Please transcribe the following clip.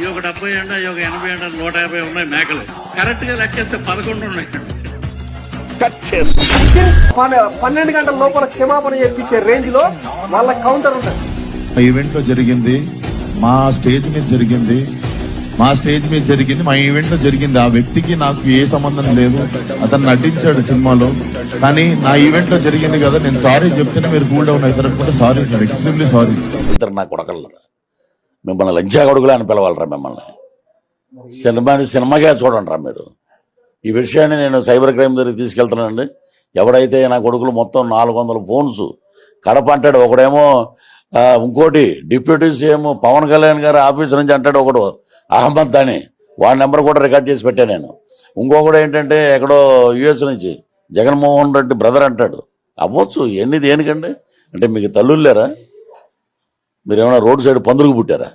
ఈ ఒక డెబ్బై ఎండ ఈ ఒక ఎనభై ఎండ నూట యాభై ఉన్నాయి మేకలు. కరెక్ట్గా లెక్కేస్తే పదకొండు ఉన్నాయి. పన్నె- పన్నెండు గంటల లోపల క్షమాపణ చెప్పించే రేంజ్లో వాళ్ళ కౌంటర్ ఉంటుంది. మా ఈవెంట్లో జరిగింది మా స్టేజ్ మీద జరిగింది మా స్టేజ్ మీద జరిగింది మా ఈవెంట్లో జరిగింది. ఆ వ్యక్తికి నాకు ఏ సంబంధం లేదు. అతను నటించాడు సినిమాలో. కానీ నా ఈవెంట్లో జరిగింది కదా నేను సారీ చెప్తేనే మీరు కూల్ డౌన్ అవుతారు అనుకుంటే సారీ సార్ ఎక్స్ట్రీమ్లీ సారీ ఇద్దరు నా కొడకల్లరా మిమ్మల్ని లంచాగొడుగులా అని పిలవాలరా మిమ్మల్ని. సినిమా సినిమాగా చూడండి రా మీరు. ఈ విషయాన్ని నేను సైబర్ క్రైమ్ దగ్గరికి తీసుకెళ్తున్నానండి. ఎవడైతే నా కొడుకులు మొత్తం నాలుగు వందల ఫోన్స్ కడప అంటాడు ఒకడేమో ఇంకోటి డిప్యూటీ సీఎం పవన్ కళ్యాణ్ గారి ఆఫీస్ నుంచి అంటాడు ఒకడు అహ్మద్ అని. వాడి నెంబర్ కూడా రికార్డ్ చేసి పెట్టాను నేను. ఇంకొకడు ఏంటంటే ఎక్కడో యుఎస్ నుంచి జగన్మోహన్ రెడ్డి బ్రదర్ అంటాడు. అవ్వచ్చు ఎన్ని దేనికండి? అంటే మీకు తల్లులు లేరా? మీరు ఏమైనా రోడ్ సైడ్ పందులకు పుట్టారా